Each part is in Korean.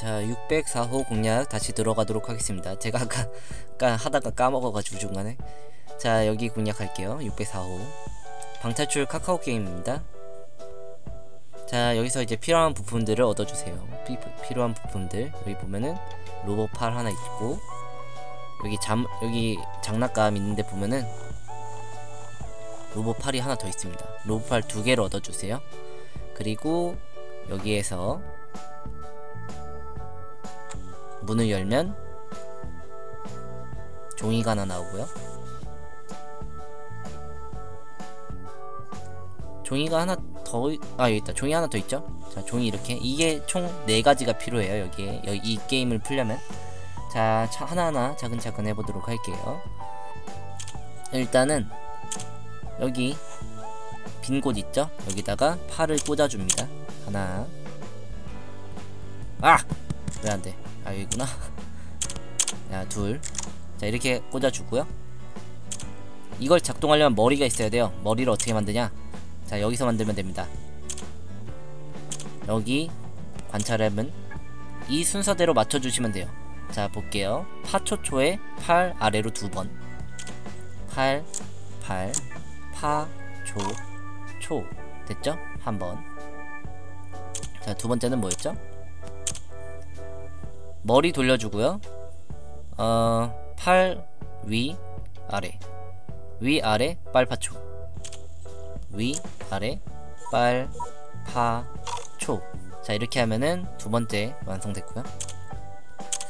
자 604호 공략 다시 들어가도록 하겠습니다. 제가 아까, 아까 하다가 까먹어가지고 중간에. 자 여기 공략할게요. 604호. 방탈출 카카오 게임입니다. 자 여기서 이제 필요한 부품들을 얻어주세요. 피, 필요한 부품들. 여기 보면은 로봇팔 하나 있고 여기 잠 여기 장난감 있는데 보면은 로봇팔이 하나 더 있습니다. 로봇팔 두 개를 얻어주세요. 그리고 여기에서 문을 열면 종이가 하나 나오고요. 종이가 하나 더, 아, 여기 있다. 종이 하나 더 있죠? 자, 종이 이렇게. 이게 총 4가지가 필요해요, 여기에. 여기 이 게임을 풀려면. 자, 차, 하나하나 차근차근 해보도록 할게요. 일단은, 여기, 빈 곳 있죠? 여기다가 팔을 꽂아줍니다. 하나. 아! 왜 안 돼? 아 여기구나. 자 둘자 이렇게 꽂아주고요. 이걸 작동하려면 머리가 있어야 돼요. 머리를 어떻게 만드냐? 자 여기서 만들면 됩니다. 여기 관찰하면 이 순서대로 맞춰주시면 돼요. 자 볼게요. 파초초에 팔 아래로 두 번. 팔, 팔, 파, 초, 초. 됐죠? 한번. 자 두번째는 뭐였죠? 머리 돌려주고요. 어, 팔, 위, 아래. 위, 아래, 빨파초. 위, 아래, 빨, 파, 초. 자, 이렇게 하면은 두 번째 완성됐고요.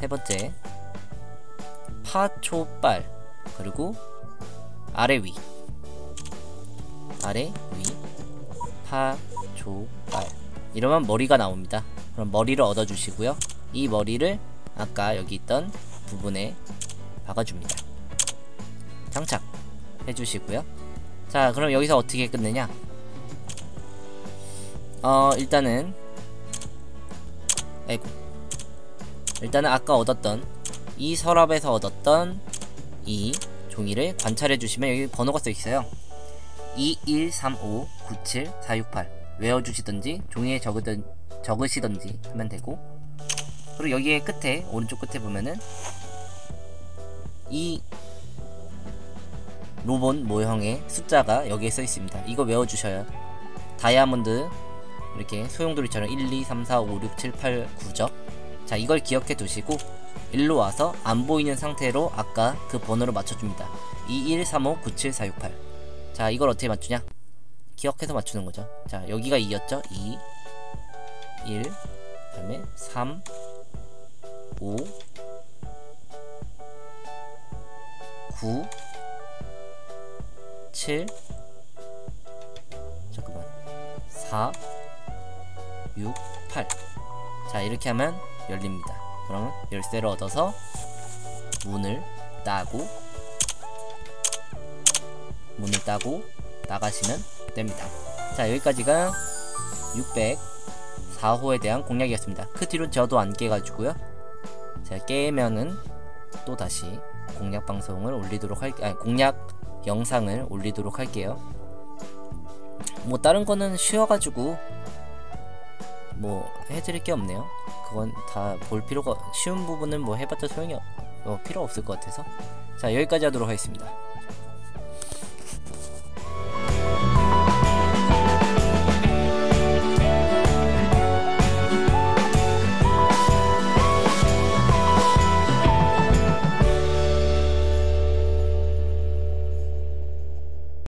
세 번째. 파, 초, 빨. 그리고 아래, 위. 아래, 위, 파, 초, 빨. 이러면 머리가 나옵니다. 그럼 머리를 얻어주시고요. 이 머리를 아까 여기 있던 부분에 박아줍니다. 장착 해주시고요. 자 그럼 여기서 어떻게 끝내냐? 어 일단은 아이고. 일단은 아까 얻었던 이 서랍에서 얻었던 이 종이를 관찰해 주시면 여기 번호가 써 있어요. 2135-97-468 외워주시던지 종이에 적으던, 적으시던지 하면 되고 그리고 여기에 끝에 오른쪽 끝에 보면은 이 로봇 모형의 숫자가 여기에 써 있습니다. 이거 외워 주셔야 다이아몬드 이렇게 소용돌이처럼 1, 2, 3, 4, 5, 6, 7, 8, 9죠. 자 이걸 기억해 두시고 일로 와서 안 보이는 상태로 아까 그 번호를 맞춰줍니다. 2135 97468. 자 이걸 어떻게 맞추냐? 기억해서 맞추는 거죠. 자 여기가 2였죠? 2 1 그 다음에 3 5 9 7 잠깐만 4 6 8 자 이렇게 하면 열립니다. 그러면 열쇠를 얻어서 문을 따고 문을 따고 나가시면 됩니다. 자 여기까지가 604호에 대한 공략이었습니다. 그 뒤로 저도 안 깨가지고요 제가 깨면은 또 다시 공략 방송을 올리도록 할 아니 공략 영상을 올리도록 할게요. 뭐 다른 거는 쉬워가지고 뭐 해드릴 게 없네요. 그건 다 볼 필요가 쉬운 부분은 뭐 해봤자 소용이 어, 필요 없을 것 같아서 자 여기까지 하도록 하겠습니다.